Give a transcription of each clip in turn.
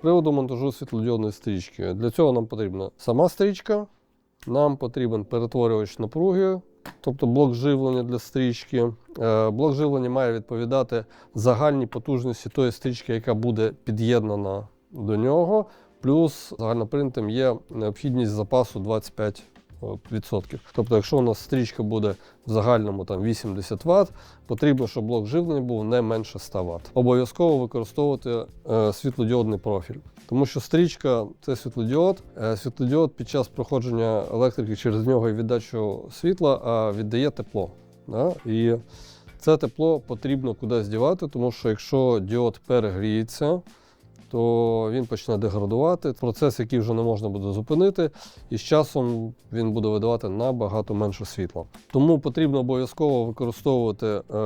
приводу монтажу світлодіодної стрічки. Для цього нам потрібна сама стрічка, нам потрібен перетворювач напруги, тобто блок живлення для стрічки. Е, Блок живлення має відповідати загальній потужності тої стрічки, яка буде під'єднана до нього. Плюс загальнопринятим є необхідність запасу 25%. Відсотків. Тобто, якщо у нас стрічка буде в загальному там 80 Вт, потрібно, щоб блок живлення був не менше 100 Вт. Обов'язково використовувати е, світлодіодний профіль, тому що стрічка це світлодіод. Е, світлодіод під час проходження електрики через нього і віддачу світла а віддає тепло. Да? І це тепло потрібно кудись дівати, тому що якщо діод перегріється, то він почне деградувати. Процес, який вже не можна буде зупинити, і з часом він буде видавати набагато менше світла. Тому потрібно обов'язково використовувати е,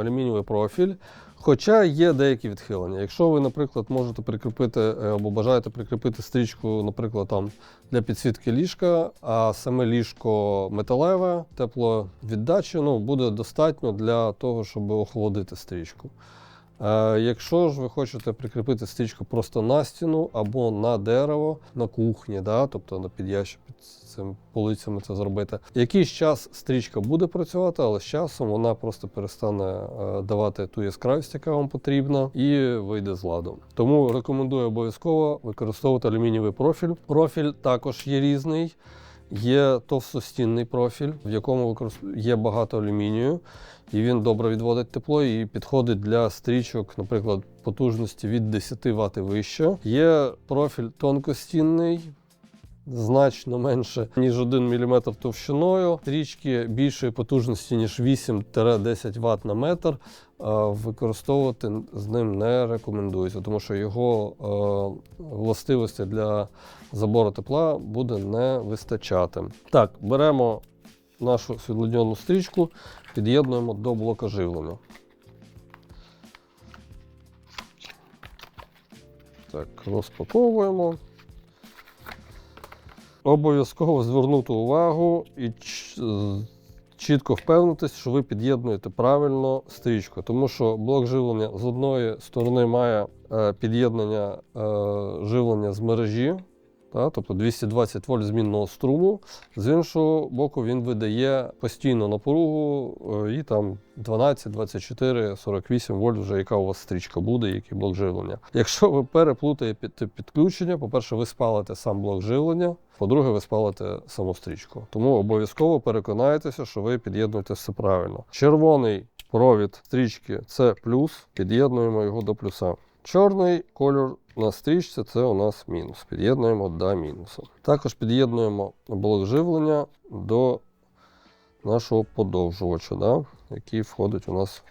алюмінієвий профіль. Хоча є деякі відхилення. Якщо ви, наприклад, можете прикріпити е, або бажаєте прикріпити стрічку, наприклад, там для підсвітки ліжка, а саме ліжко металеве, тепловіддачі, ну, буде достатньо для того, щоб охолодити стрічку. Е, Якщо ж ви хочете прикріпити стрічку просто на стіну або на дерево, на кухні, да, тобто на підящик під цим полицями це зробити. Якийсь час стрічка буде працювати, але з часом вона просто перестане е, давати ту яскравість, яка вам потрібна, і вийде з ладу. Тому рекомендую обов'язково використовувати алюмінієвий профіль. Профіль також є різний. Є товстостінний профіль, в якому є багато алюмінію, і він добре відводить тепло і підходить для стрічок, наприклад, потужності від 10 Вт вище. Є профіль тонкостінний. Значно менше, ніж 1 мм товщиною. Стрічки більшої потужності, ніж 8-10 Вт на метр. Е, Використовувати з ним не рекомендується, тому що його е, властивості для забору тепла буде не вистачати. Так, беремо нашу світлодіодну стрічку, під'єднуємо до блока живлення. Так, розпаковуємо. Обов'язково звернути увагу і чітко впевнитись, що ви під'єднуєте правильно стрічку, тому що блок живлення з одної сторони має е, під'єднання е, живлення з мережі, тобто 220 вольт змінного струму. З іншого боку, він видає постійну напругу е, і там 12, 24, 48 вольт, вже яка у вас стрічка буде, який блок живлення. Якщо ви переплутаєте підключення, по-перше, ви спалите сам блок живлення. По-друге, ви спалите саму стрічку. Тому обов'язково переконайтеся, що ви під'єднуєте все правильно. Червоний провід стрічки це плюс, під'єднуємо його до плюса. Чорний кольор на стрічці це у нас мінус. Під'єднуємо до мінусу. Також під'єднуємо блок живлення до нашого подовжувача, да, який входить у нас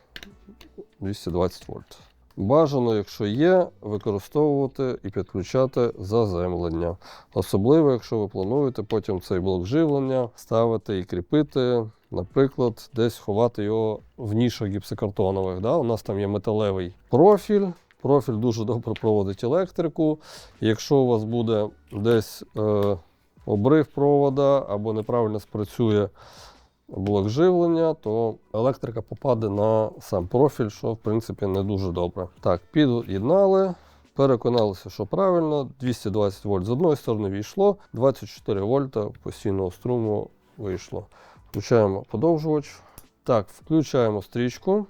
220 вольт. Бажано, якщо є, використовувати і підключати заземлення. Особливо, якщо ви плануєте потім цей блок живлення ставити і кріпити, наприклад, десь ховати його в нішах гіпсокартонових. Да? У нас там є металевий профіль. Профіль дуже добре проводить електрику. Якщо у вас буде десь е, обрив провода або неправильно спрацює блок живлення, то електрика попаде на сам профіль, що в принципі не дуже добре. Так, під'єднали. Переконалися, що правильно, 220 вольт з одної сторони війшло, 24 вольта постійного струму вийшло. Включаємо подовжувач. Так, включаємо стрічку.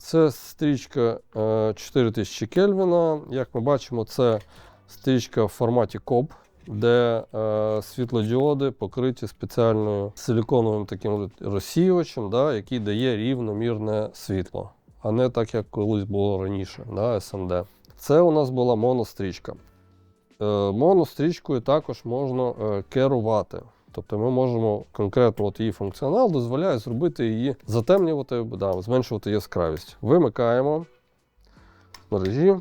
Це стрічка е, 4000 Кельвіна. Як ми бачимо, це стрічка в форматі КОБ, де е, світлодіоди покриті спеціальною силіконовим таким розсіювачем, да, який дає рівномірне світло, а не так, як колись було раніше, да, SMD. Це у нас була монострічка. Е, монострічкою також можна е, керувати. Тобто ми можемо конкретно от її функціонал дозволяє зробити її, затемнювати, да, зменшувати яскравість. Вимикаємо мережі.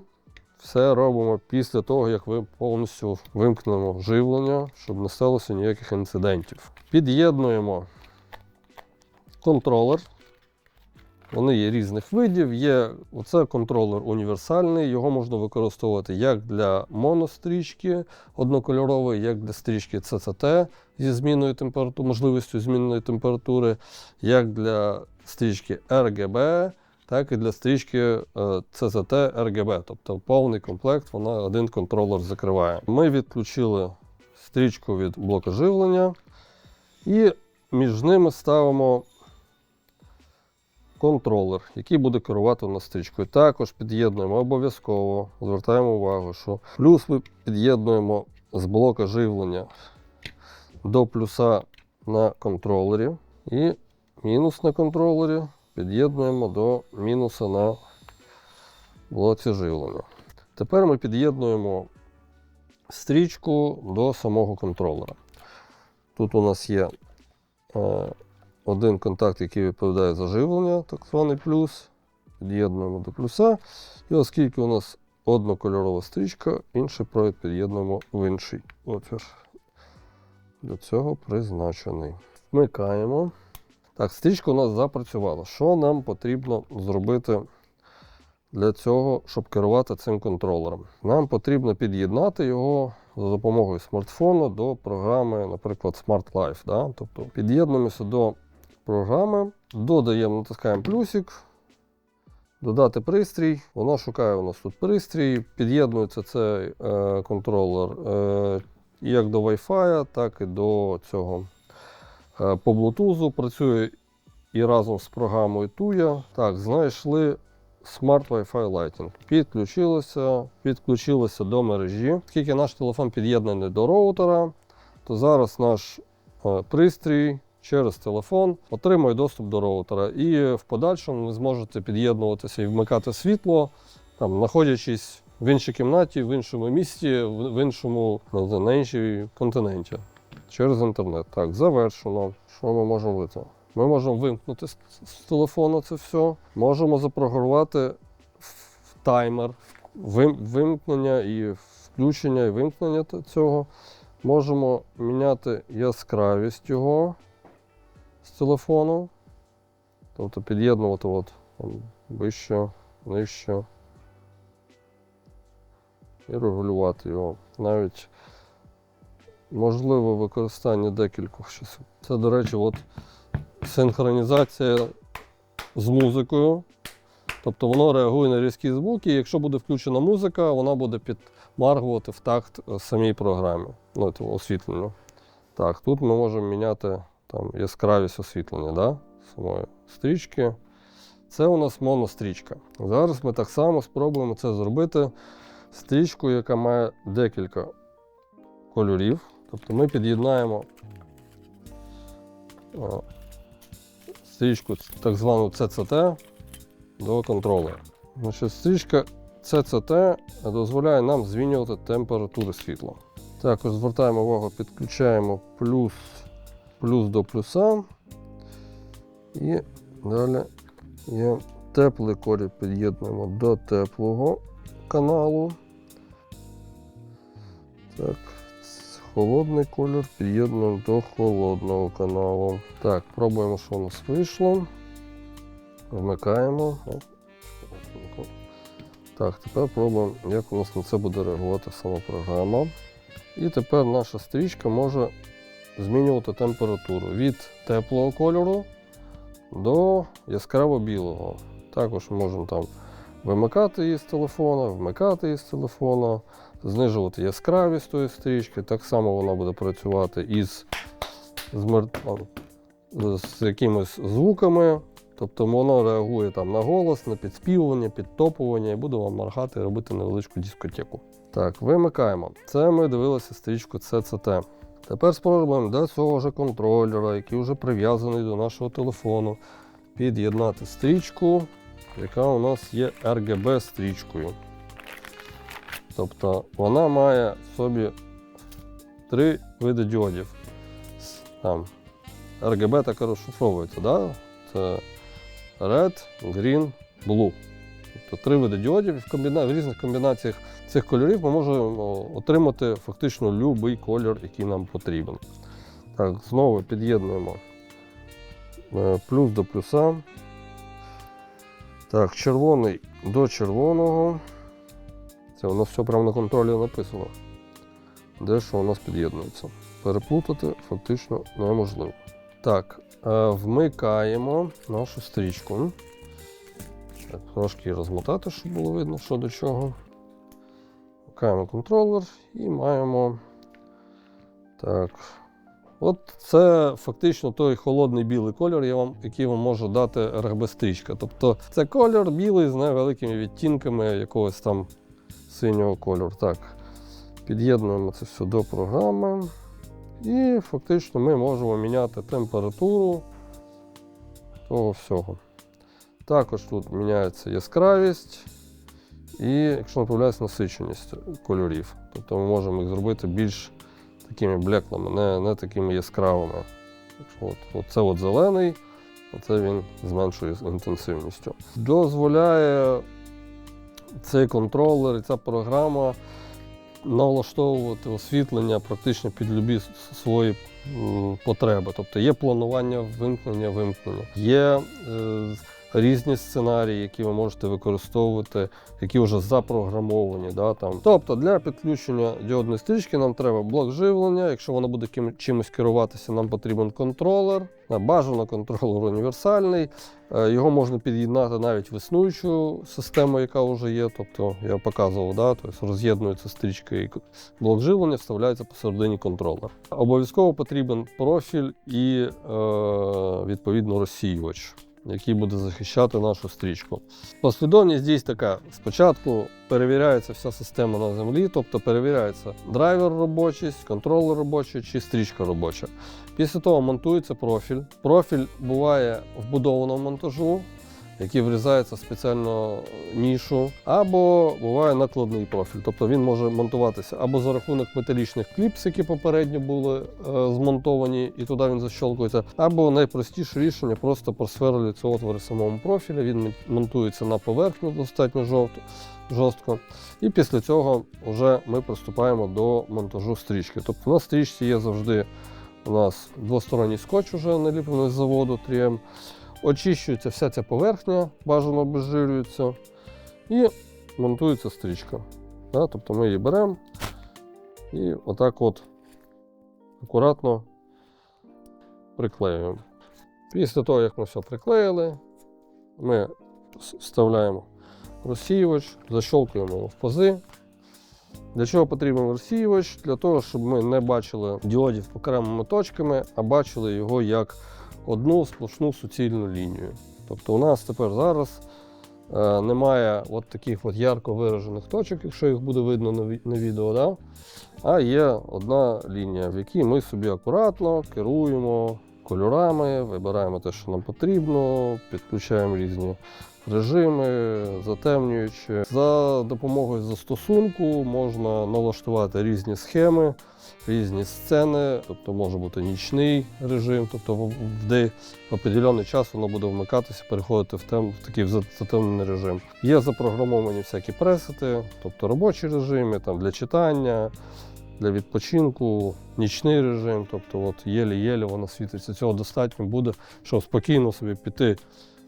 Все робимо після того, як ви повністю вимкнемо живлення, щоб не сталося ніяких інцидентів. Під'єднуємо контролер. Вони є різних видів. Є оце контролер універсальний. Його можна використовувати як для монострічки однокольорової, як для стрічки CCT зі зміною температури, можливістю змінної температури, як для стрічки RGB, так і для стрічки е, CZT RGB, тобто повний комплект, вона один контролер закриває. Ми відключили стрічку від блока живлення і між ними ставимо контролер, який буде керувати у нас стрічкою. Також під'єднуємо обов'язково, звертаємо увагу, що плюс ми під'єднуємо з блока живлення до плюса на контролері і мінус на контролері під'єднуємо до мінуса на блоці живлення. Тепер ми під'єднуємо стрічку до самого контролера. Тут у нас є е, один контакт, який відповідає за живлення, так званий плюс. Під'єднуємо до плюса. І оскільки у нас однокольорова стрічка, інший провід під'єднуємо в інший отвір. Для цього призначений. Вмикаємо. Так, стрічка у нас запрацювала. Що нам потрібно зробити для цього, щоб керувати цим контролером? Нам потрібно під'єднати його за допомогою смартфону до програми, наприклад, Smart Life. Да? Тобто під'єднуємося до програми, додаємо, натискаємо плюсик, додати пристрій. Вона шукає у нас тут пристрій, під'єднується цей е, контролер е, як до Wi-Fi, так і до цього е, по Bluetooth. Працює і разом з програмою Tuya. Так, знайшли Smart Wi-Fi Lighting. Підключилося, підключилося до мережі. Оскільки наш телефон під'єднаний до роутера, то зараз наш е, пристрій через телефон отримує доступ до роутера. І в подальшому ви зможете під'єднуватися і вмикати світло, там, знаходячись в іншій кімнаті, в іншому місті, в іншому на іншій континенті через інтернет. Так, завершено. Що ми можемо вийти? Ми можемо вимкнути з, телефону це все. Можемо запрограмувати таймер вим, вимкнення і включення і вимкнення цього. Можемо міняти яскравість його з телефону. Тобто під'єднувати от, вище, нижче. І регулювати його. Навіть можливо використання декількох часів. Це, до речі, от синхронізація з музикою. Тобто воно реагує на різкі звуки. і Якщо буде включена музика, вона буде підмаргувати в такт е, самій програмі, ну, тому освітленню. Так, тут ми можемо міняти там, яскравість освітлення да? самої стрічки. Це у нас монострічка. Зараз ми так само спробуємо це зробити стрічкою, яка має декілька кольорів. Тобто ми під'єднаємо стрічку так звану CCT до контролера. Значить, стрічка CCT дозволяє нам змінювати температури світла. Також звертаємо увагу, підключаємо плюс, плюс до плюса. І далі є теплий колір під'єднуємо до теплого каналу. Так, холодний колір під'єднуємо до холодного каналу. Так, пробуємо, що у нас вийшло. Вмикаємо. Так, тепер пробуємо, як у нас на це буде реагувати сама програма. І тепер наша стрічка може змінювати температуру від теплого кольору до яскраво білого. Також можемо там вимикати її з телефона, вмикати її з телефона, знижувати яскравість тої стрічки. Так само вона буде працювати із з, з якимись звуками. Тобто воно реагує там на голос, на підспівування, підтопування і буде вам моргати і робити невеличку дискотеку. Так, вимикаємо. Це ми дивилися стрічку CCT. Тепер спробуємо до цього ж контролера, який вже прив'язаний до нашого телефону, під'єднати стрічку, яка у нас є RGB стрічкою. Тобто вона має в собі три види діодів. Там RGB так розшифровується, да? це Red, Green, Blue. Тобто три види діодів. В, комбіна... в різних комбінаціях цих кольорів ми можемо отримати фактично будь-який колір, який нам потрібен. Так, знову під'єднуємо е, плюс до плюса. Так, червоний до червоного. Це у нас все прямо на контролі написано. Де що у нас під'єднується. Переплутати фактично неможливо. Так, е, вмикаємо нашу стрічку. Так, трошки розмотати, щоб було видно, що до чого. Вмикаємо контролер і маємо. Так. От це фактично той холодний білий кольор, я вам, який вам може дати RGB-стрічка. Тобто це кольор білий з невеликими відтінками якогось там синього кольору. Так, під'єднуємо це все до програми. І фактично ми можемо міняти температуру того всього. Також тут міняється яскравість і, якщо не помиляюсь, насиченість кольорів. Тобто ми можемо їх зробити більш такими блеклими, не, не такими яскравими. От, от це от зелений, а він зменшує інтенсивністю. Дозволяє цей контролер і ця програма налаштовувати освітлення практично під любі свої потреби. Тобто є планування вимкнення, вимкнення, є е, різні сценарії, які ви можете використовувати, які вже запрограмовані. Да, там. Тобто для підключення діодної стрічки нам треба блок живлення. Якщо воно буде ким- чимось керуватися, нам потрібен контролер. Бажано контролер універсальний. Е, Його можна під'єднати навіть в існуючу систему, яка вже є. Тобто я показував, да, тобто роз'єднується стрічка і блок живлення, вставляється посередині контролер. Обов'язково потрібен профіль і е, відповідно розсіювач, який буде захищати нашу стрічку. Послідовність дійсно така: спочатку перевіряється вся система на землі, тобто перевіряється драйвер робочість, контролер робочий чи стрічка робоча. Після того монтується профіль. Профіль буває вбудованого монтажу, який врізається в спеціальну нішу, або буває накладний профіль. Тобто він може монтуватися або за рахунок металічних кліпс, які попередньо були е, змонтовані, і туди він защолкується, або найпростіше рішення просто просверлюється отвори самому профілі. Він монтується на поверхню достатньо жовто, жорстко. І після цього вже ми приступаємо до монтажу стрічки. Тобто на стрічці є завжди у нас двосторонній скотч уже наліплений з заводу 3М. Очищується вся ця поверхня, бажано обезжирюється, і монтується стрічка. Тобто ми її беремо і отак от акуратно приклеюємо. Після того, як ми все приклеїли, ми вставляємо розсіювач, защолкуємо його в пази. Для чого потрібен розсіювач? Для того, щоб ми не бачили діодів окремими точками, а бачили його як одну сплошну суцільну лінію. Тобто у нас тепер зараз е, немає от таких от ярко виражених точок, якщо їх буде видно на, ві- на відео, да? а є одна лінія, в якій ми собі акуратно керуємо кольорами, вибираємо те, що нам потрібно, підключаємо різні режими, затемнюючи. За допомогою застосунку можна налаштувати різні схеми, різні сцени, тобто може бути нічний режим, тобто в, де определений час воно буде вмикатися, переходити в, тем, в такий за- затемнений режим. Є запрограмовані всякі пресети, тобто робочі режими там, для читання. Для відпочинку, нічний режим, тобто от єлі-єлі воно світиться. Цього достатньо буде, щоб спокійно собі піти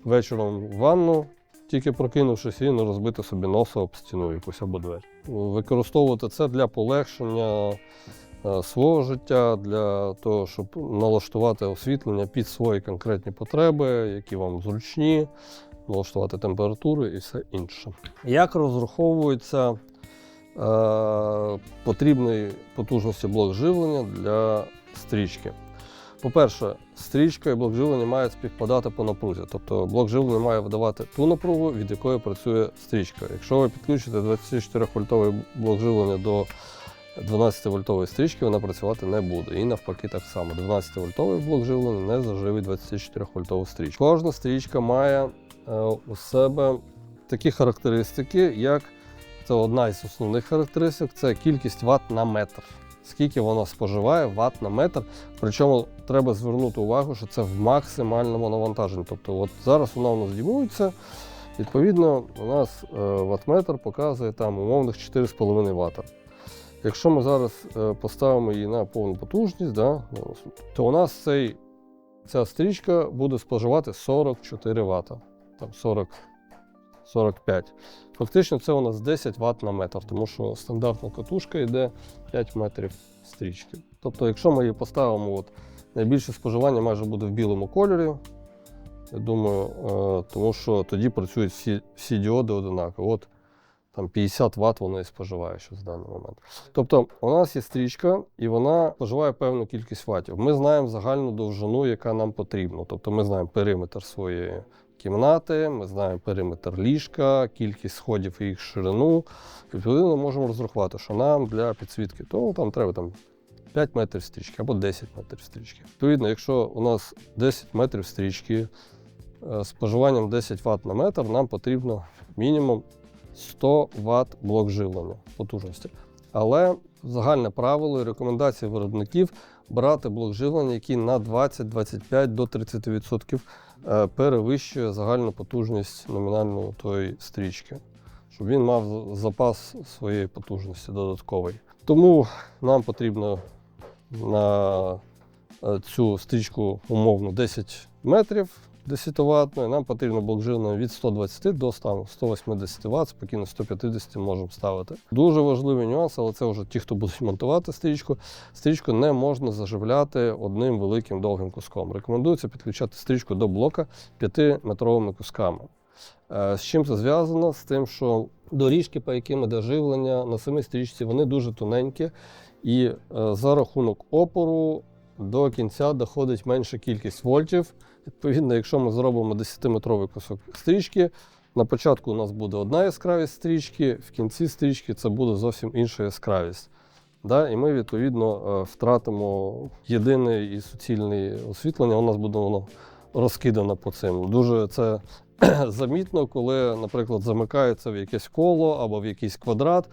вечором в ванну, тільки прокинувшись і не розбити собі носа об стіну якусь або двері. Використовувати це для полегшення свого життя, для того, щоб налаштувати освітлення під свої конкретні потреби, які вам зручні, налаштувати температуру і все інше. Як розраховується е, потрібної потужності блок живлення для стрічки? По-перше, стрічка і блок живлення мають співпадати по напрузі. Тобто блок живлення має видавати ту напругу, від якої працює стрічка. Якщо ви підключите 24-вольтовий блок живлення до 12-вольтової стрічки, вона працювати не буде. І навпаки, так само. 12-вольтовий блок живлення не заживить 24-вольтову стрічку. Кожна стрічка має е, у себе такі характеристики, як це одна із основних характеристик це кількість ватт на метр. Скільки вона споживає ватт на метр. Причому треба звернути увагу, що це в максимальному навантаженні. Тобто, от зараз вона у нас дівується. Відповідно, у нас е, ваттметр показує там умовних 4,5 Вт. Якщо ми зараз е, поставимо її на повну потужність, да, то у нас цей, ця стрічка буде споживати 44 Вт. Там 40, 45. Фактично це у нас 10 Вт на метр, тому що стандартна катушка йде 5 метрів стрічки. Тобто, якщо ми її поставимо, от, найбільше споживання майже буде в білому кольорі. Я думаю, е, тому що тоді працюють всі, всі діоди одинаково. Там 50 Вт воно і споживає щось в даний момент. Тобто у нас є стрічка, і вона споживає певну кількість ватів. Ми знаємо загальну довжину, яка нам потрібна. Тобто ми знаємо периметр своєї кімнати, ми знаємо периметр ліжка, кількість сходів і їх ширину. Відповідно, ми можемо розрахувати, що нам для підсвітки, то там треба там 5 метрів стрічки або 10 метрів стрічки. Відповідно, якщо у нас 10 метрів стрічки е, з споживанням 10 Вт на метр, нам потрібно мінімум 100 Вт блок живлення потужності. Але загальне правило і рекомендації виробників брати блок живлення, який на 20, 25 до 30% е, перевищує загальну потужність номінальної тої стрічки, щоб він мав запас своєї потужності додатковий. Тому нам потрібно на е, цю стрічку умовно 10 метрів 10 ватної, нам потрібно блок живлення від 120 до там, 180 Вт, спокійно 150 можемо ставити. Дуже важливий нюанс, але це вже ті, хто будуть монтувати стрічку. Стрічку не можна заживляти одним великим довгим куском. Рекомендується підключати стрічку до блока 5-метровими кусками. Е, З чим це зв'язано? З тим, що доріжки, по яким іде живлення на самій стрічці, вони дуже тоненькі, і е, за рахунок опору до кінця доходить менша кількість вольтів. Відповідно, якщо ми зробимо 10-метровий кусок стрічки, на початку у нас буде одна яскравість стрічки, в кінці стрічки це буде зовсім інша яскравість. Да? І ми, відповідно, е, втратимо єдине і суцільне освітлення, у нас буде воно розкидано по цим. Дуже це замітно, коли, наприклад, замикається в якесь коло або в якийсь квадрат,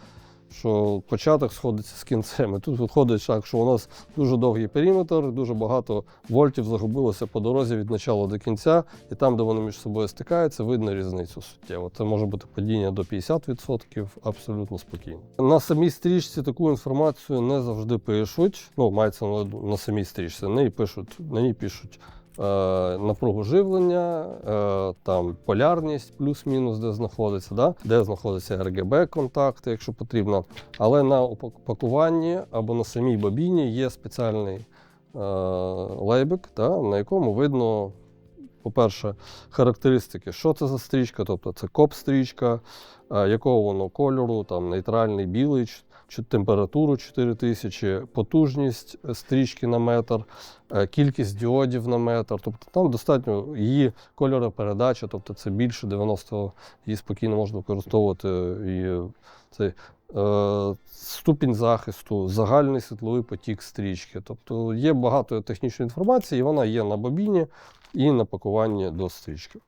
що початок сходиться з кінцем. І тут виходить так, що у нас дуже довгий периметр, дуже багато вольтів загубилося по дорозі від початку до кінця, і там, де вони між собою стикаються, видно різницю суттєво. Це може бути падіння до 50% абсолютно спокійно. На самій стрічці таку інформацію не завжди пишуть. Ну, мається на самій стрічці. Ній пишуть, на ній пишуть напругу живлення, е, там полярність плюс-мінус, де знаходиться, да? де знаходиться RGB-контакти, якщо потрібно. Але на упак- упакуванні або на самій бобіні є спеціальний е, лейбик, да? на якому видно. По-перше, характеристики, що це за стрічка, тобто це коп-стрічка, е, якого воно кольору, там нейтральний білий, температуру 4000, потужність е, стрічки на метр, е, кількість діодів на метр. Тобто там достатньо її кольоропередача, тобто це більше 90, її спокійно можна використовувати і цей е, ступінь захисту, загальний світловий потік стрічки. Тобто є багато технічної інформації, і вона є на бобіні і на пакуванні до стрічки.